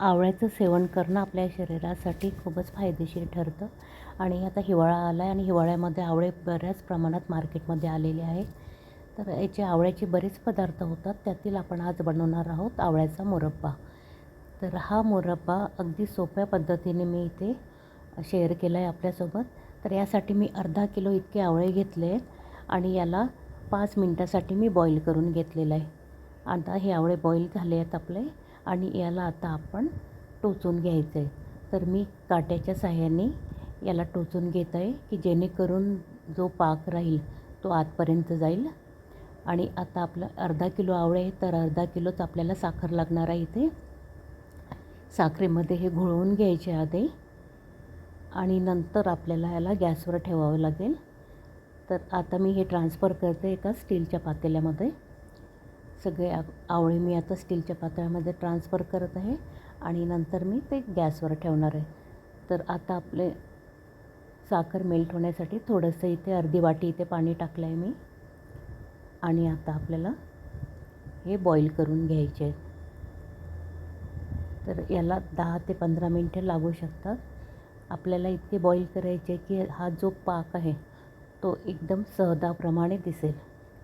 आवळ्याचं सेवन करणं आपल्या शरीरासाठी खूपच फायदेशीर ठरतं. आणि आता हिवाळा आला आहे आणि हिवाळ्यामध्ये आवळे बऱ्याच प्रमाणात मार्केटमध्ये आलेले आहे तर याचे आवळ्याचे बरेच पदार्थ होतात त्यातील आपण आज बनवणार आहोत आवळ्याचा मुरब्बा. तर हा मुरब्बा अगदी सोप्या पद्धतीने मी इथे शेअर केला आहे आपल्यासोबत. तर यासाठी मी अर्धा किलो इतके आवळे घेतले आहेत आणि याला पाच मिनटासाठी मी बॉईल करून घेतलेलं आहे. आता हे आवळे बॉईल झाले आहेत आपले. आणि याला आता आपण टोचून घ्यायचं आहे तर मी काट्याच्या साह्याने याला टोचून घेत आहे की जेणेकरून जो पाक राहील तो आतपर्यंत जाईल. आणि आता आपलं अर्धा किलो आवळे आहे तर अर्धा किलोच आपल्याला साखर लागणार आहे इथे. साखरेमध्ये हे घोळवून घ्यायचे आधी. आणि नंतर आपल्याला याला गॅसवर ठेवावं लागेल. तर आता मी हे ट्रान्सफर करते एका स्टीलच्या पातेल्यामध्ये. सगळे आ आवळे मी आता स्टीलच्या पातळ्यामध्ये ट्रान्सफर करत आहे आणि नंतर मी ते गॅसवर ठेवणार आहे. तर आता आपले साखर मेल्ट होण्यासाठी थोडंसं इथे अर्धी वाटी इथे पाणी टाकलं आहे मी. आणि आता आपल्याला हे बॉईल करून घ्यायचे आहे तर याला दहा ते पंधरा मिनटं लागू शकतात. आपल्याला इतके बॉईल करायचे की हा जो पाक आहे तो एकदम सहदाप्रमाणे दिसेल.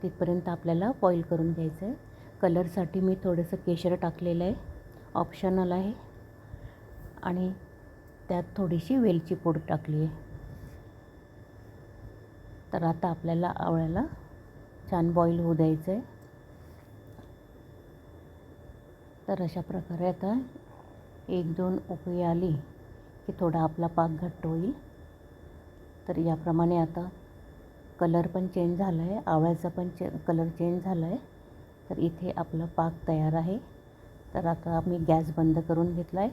तिथपर्यंत आपल्याला बॉईल करून घ्यायचं आहे कलरसाठी मी थोडंसं केशर टाकलेलं आहे. ऑप्शनल आहे. आणि त्यात थोडीशी वेलची पूड टाकली आहे. तर आता आपल्याला आवळ्याला छान बॉईल होऊ द्यायचं आहे तर अशा प्रकारे आता एक दोन उकळी आली की थोडा आपला पाक घट्ट होईल. तर याप्रमाणे आता कलर पण चेंज झाला आहे आवळ्याचा पण चे कलर चेंज झाला आहे तर इथे आपलं पाक तयार आहे. तर आता मी गॅस बंद करून घेतला आहे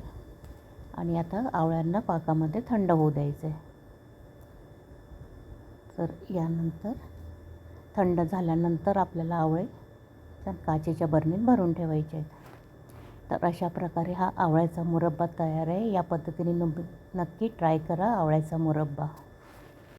आणि आता आवळ्यांना पाकामध्ये थंड होऊ द्यायचं आहे तर यानंतर थंड झाल्यानंतर आपल्याला आवळे त्या काचेच्या बरणीत भरून ठेवायचे आहेत. तर अशा प्रकारे हा आवळ्याचा मुरब्बा तयार आहे. या पद्धतीने नक्की ट्राय करा आवळ्याचा मुरब्बा.